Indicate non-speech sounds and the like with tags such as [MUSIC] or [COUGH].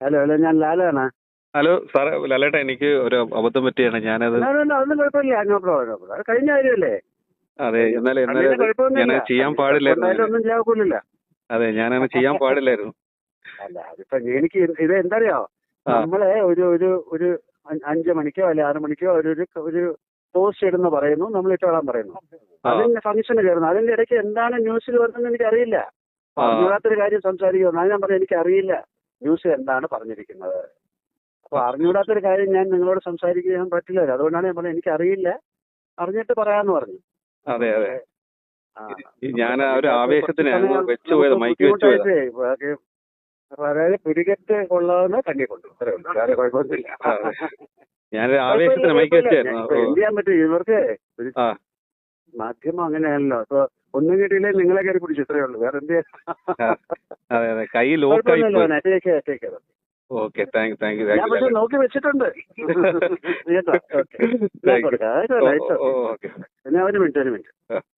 Hello hello ഞാൻ ലാലാണ്. Hello സാറേ ലാലേട്ടാ എനിക്ക് ഒരു അബദ്ധം പറ്റിയാണ് ഞാനത് അതൊന്നും കുഴപ്പമില്ല. No problem no problem. അത് കഴിഞ്ഞ കാര്യമല്ലേ? അതെ എന്നാലും എന്നാലും ഞാൻ ചെയ്യാൻ പാടില്ലായിരുന്നു. അതെ ഞാനങ്ങനെ ചെയ്യാൻ പാടില്ലായിരുന്നു. അല്ല അതിപ്പോ എനിക്ക് ഇത് എന്തറിയോ? നമ്മളെ ഒരു ഒരു ഒരു അഞ്ചു മണിക്കോ അല്ലെ ആറു മണിക്കോ ഒരു ഒരു പോസ്റ്റ് ഇടുന്ന പറയുന്നു നമ്മൾ ഇട്ടോളാൻ പറയുന്നു. അതിന്റെ ഫംഗ്ഷന് കയറുന്നു. അതിന്റെ ഇടയ്ക്ക് എന്താണ് ന്യൂസിൽ വരുന്നത് എനിക്ക് അറിയില്ല ആ. അറിഞ്ഞൂടാത്തൊരു കാര്യം സംസാരിക്കുന്നു അത് ഞാൻ പറഞ്ഞു എനിക്ക് അറിയില്ല ന്യൂസ് എന്താണ് പറഞ്ഞിരിക്കുന്നത്. അപ്പൊ അറിഞ്ഞുകൂടാത്തൊരു കാര്യം ഞാൻ നിങ്ങളോട് സംസാരിക്കാൻ പറ്റില്ലല്ലോ അതുകൊണ്ടാണ് ഞാൻ പറഞ്ഞത് എനിക്കറിയില്ല. അറിഞ്ഞിട്ട് പറയാന്ന് പറഞ്ഞു. അതെ അതെ. ഞാൻ ഒരു ആവേശത്തിന് അതായത് പുരികറ്റ് കൊള്ളാവുന്ന കണ്ണി കൊണ്ടു. വേറെ കുഴപ്പമൊന്നുമില്ല. ഞാനൊരു ആവേശത്തിന് മൈക്ക് വെച്ചായിരുന്നു ഇപ്പൊ എന്ത് ചെയ്യാൻ പറ്റും? ഇവർക്ക് മാധ്യമം അങ്ങനെയാണല്ലോ അപ്പൊ ഒന്നും കിട്ടിയില്ലേ നിങ്ങളെ കയറി പിടിച്ചു. ഇത്രയേ ഉള്ളൂ. വേറെ എന്ത്. അതെ അതെ. കൈ ലോക്കായി okay thank you thank you thank you. നോക്കി വെച്ചിട്ടുണ്ട്. [LAUGHS] ഓക്കെ. ഒരു മിനിറ്റ് ഒരു മിനിറ്റ്.